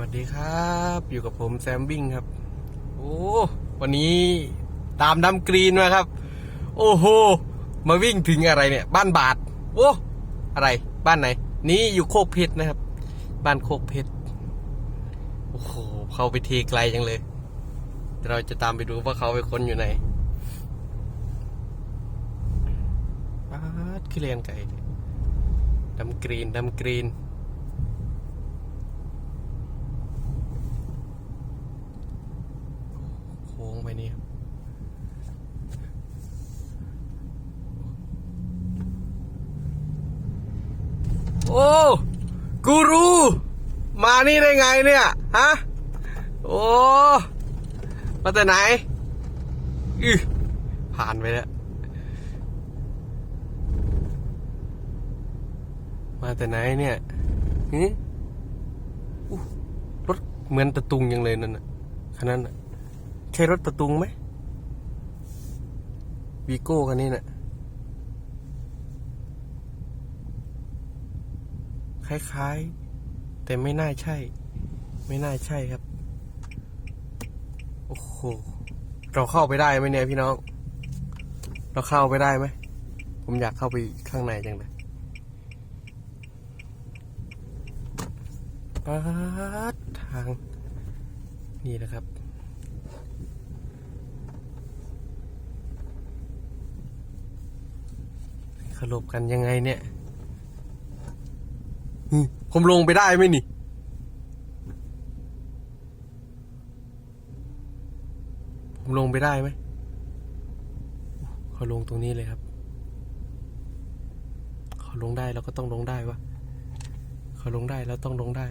วัสดีครับ อยู่กับผมแซมบิงครับ โอ้วันนี้ตามดำกรีนมาครับ โอ้โห มาวิ่งถึงอะไรเนี่ย บ้านบาทโอ้อะไร บ้านไหน นี่อยู่โคกเพชรนะครับ บ้านโคกเพชรโอ้โหเข้าไปทีไกลจังเลย เราจะตามไปดูว่าเขาไปค้นอยู่ไหนปาดขี้เลียนไก่ดำกรีนดำกรีน โค้งไปนี่ครับ โอ้กูรูมานี่ได้ไงเนี่ยฮะโอ้มาแต่ไหนอือผ่านไปแล้วมาแต่ไหนเนี่ยหือรถเหมือนตะตุงยังเลยนั่นน่ะคันนั้นน่ะใช่รถตะตุงไหมวีโก้คันนี้น่ะ คล้ายๆ แต่ไม่น่าใช่ ไม่น่าใช่ครับ โอ้โห เราเข้าไปได้ไหมเนี่ยพี่น้อง เราเข้าไปได้ไหม ผมอยากเข้าไปข้างในจังเลยปัดทาง นี่นะครับสรุปกันยังไงเนี่ย ผมลงไปได้ไหมนี่ ผมลงไปได้ไหมเขาลงตรงนี้เลยครับ เขาลงได้เราก็ต้องลงได้วะเขาลงได้เราต้องลงได้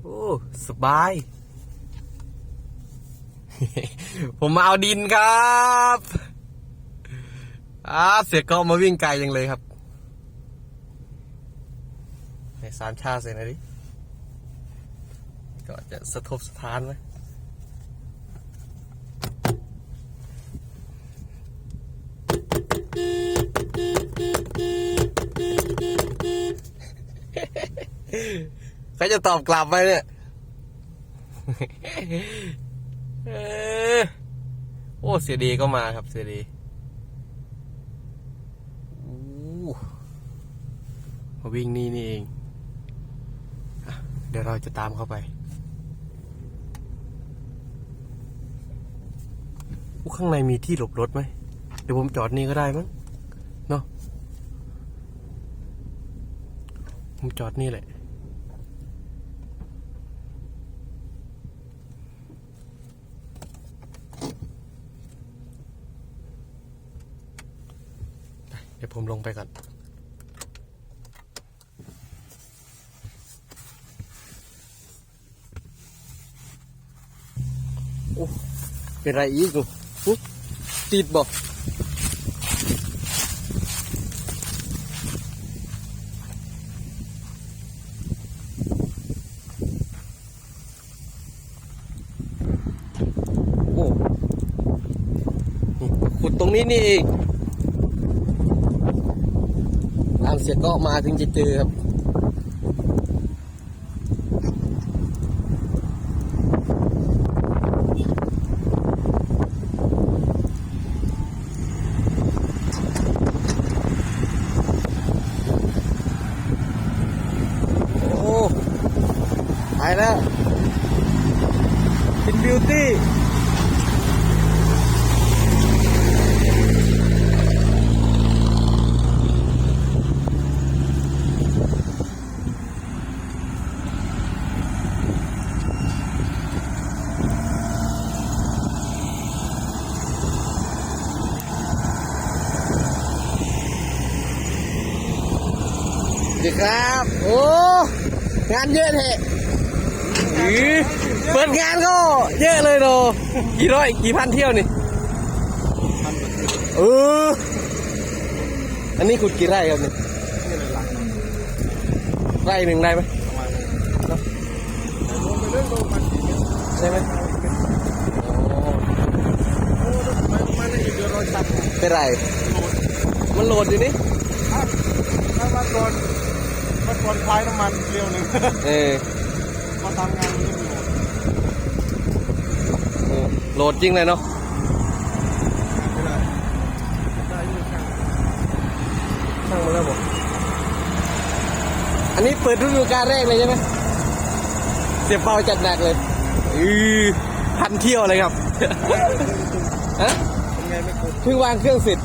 โอ้ สบาย ผมมาเอาดินครับ อาเสียก็มาวิ่งไกลยังเลยครับในสามชาติเสร็จนะดิ ก็จะสะทบสะท้านไหมเขาจะตอบกลับไหมเนี่ยโอ้ เสียดีก็มาครับ เสียดีอู้ มาวิ่งนี่นี่เองเดี๋ยวเราจะตามเข้าไปข้างในมีที่หลบรถไหม เดี๋ยวผมจอดนี่ก็ได้มั้ง เนาะผมจอดนี่แหละ เดี๋ยวผมลงไปก่อน เป็นไรอีกลูกอุ๊ยติดบอกโอ้ขุดตรงนี้นี่เองตามเสียก็มาถึงจะเจอครับ โอ้ไปแล้วกินบิวตี้ สวัส ดีครับ โอ้ งานเยอะแท้อื้อเปิดงานก็เยอะเลยโนกี่ร้อยกี่พันเที่ยวนี่เออ อันนี้ขุดกี่ไร่ครับนี่ไร่หนึ่งได้ไหมใช่ไหมโอ้เป็นไร มันโหลดอยู่นี่ถ้ามันโดน ก็ควรคล้ายน้ำมันเกลียวหนึ่งเออมาทำงานนี้อยู่เออโหลดจริงเลยเนาะไม่ได้ได้อยุ่งช่างช่างมาแล้วบอกอันนี้เปิดฤดูกาลแรกเลยใช่ไหมเสียบเบาจัดหนักเลยอือพันเที่ยวเลยครับฮะเป็นไงไม่กดเพิ่งวางเครื่องเสร็จ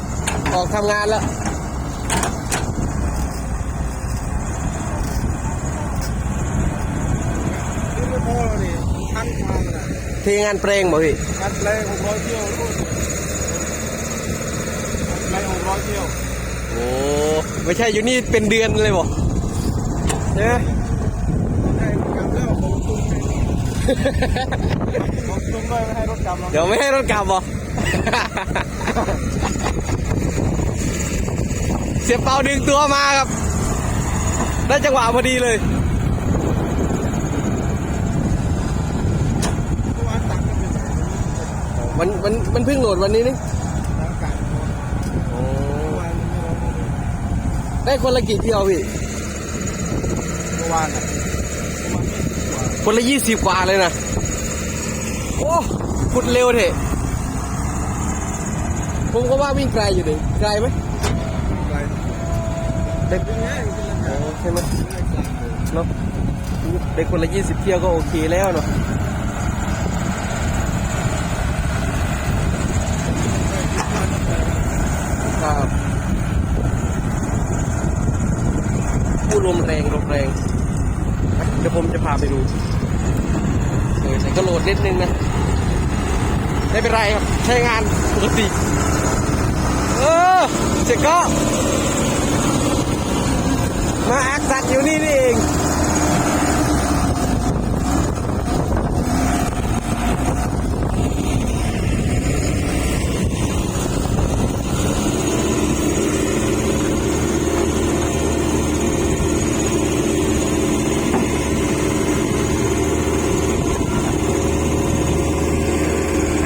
ออกทำงานแล้ว นี่ไม่พอแล้วนี่ทันทางนะเทงานเปรงบ่พี่การแปลงหกร้อยเที่ยวรู้แปลงหกร้อยเที่ยวโอ้ไม่ใช่อยู่นี่เป็นเดือนเลยบ่ใช่ไหมให้รถกลับแล้วผมตุ้มให้ผมตุ้มด้วยไม่ให้รถกลับแล้วเดี๋ยวไม่ให้รถกลับบ่เสียเปาดึงตัวมาครับ ได้จังหวะพอดีเลย เมื่อวานตักกันเป็น มันมันมันเพิ่งโหลดวันนี้นี่ร่างกายเมื่อวานไม่ร้องเลยได้คนละกี่เที่ยวพี่เมื่อวานอะเมื่อวานยี่สิบกว่าคนละยี่สิบกว่าเลยนะ โอ้พุดเร็วเถอะผมก็ว่าวิ่งไกลอยู่ดิไกลไหมไกลเด็กเป็นไงเป็นยังไงใช่ไหมไม่ไกลเลยเนาะเด็กคนละยี่สิบเที่ยวก็โอเคแล้วเนาะ ครับผู้ลมแรงลมแรงอะเดี๋ยวผมจะพาไปดูเออแต่ก็โหลดนิดนึงนะ ไม่เป็นไรครับ ใช้งานปกติ เออเจ๊ก็ มาอักสัตอยู่นี่นี่เอง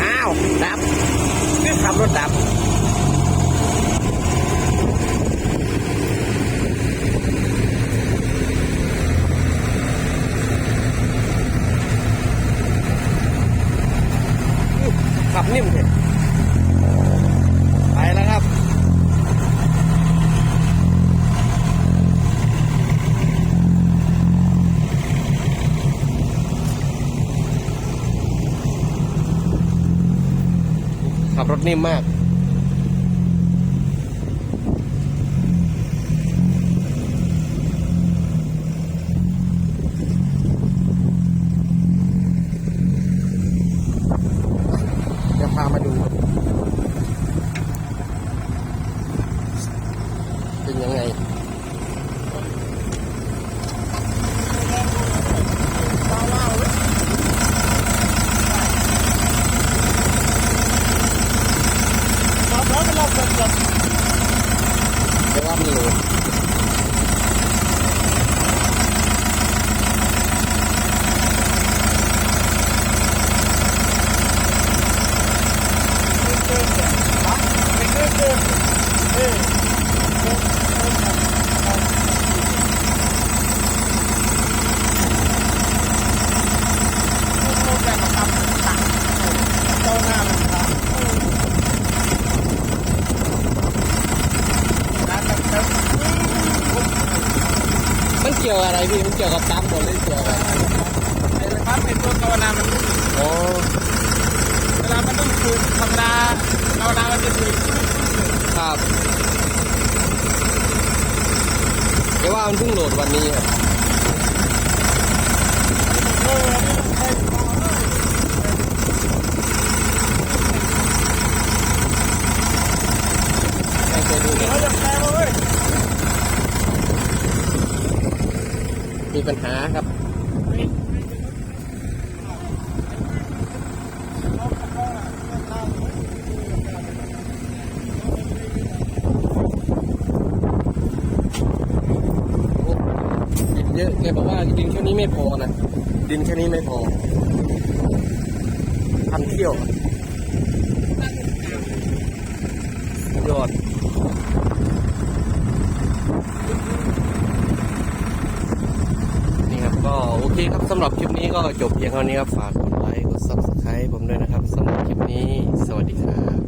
อ้าว ดับคือขับรถดับ ขับนิ่มเถอะไปแล้วครับ ขับรถ นิ่มมาก เดี๋ยวพามาดูครับเป็นยังไง ครับแล้วเป็นรอบจบ เดี๋ยวว่ามันโหลดมันเกี่ยวอะไรพี่มันเกี่ยวกับปั๊มหมดเลยเกี่ยวอะไรไอ้ปั๊มเป็นตัวภาวนามันอ๋อเวลามันต้องถูกธรรมดาภาวนามันจะถูกครับเดี๋ยวว่ามันเพิ่งโหลดวันนี้ครับ เออให้ ไม่เคยดูเลย เขาจะแปลมาเว้ย มี ปัญหาครับดินเยอะแกบอกว่าดินแค่นี้ไม่พอนะดินแค่นี้ไม่พอพันเที่ยวยอด ครับ สำหรับคลิปนี้ก็จบเพียงเท่านี้ครับ ฝากกดไลค์ กดซับสไคร b ์ผมด้วยนะครับสำหรับคลิปนี้ สวัสดีครับ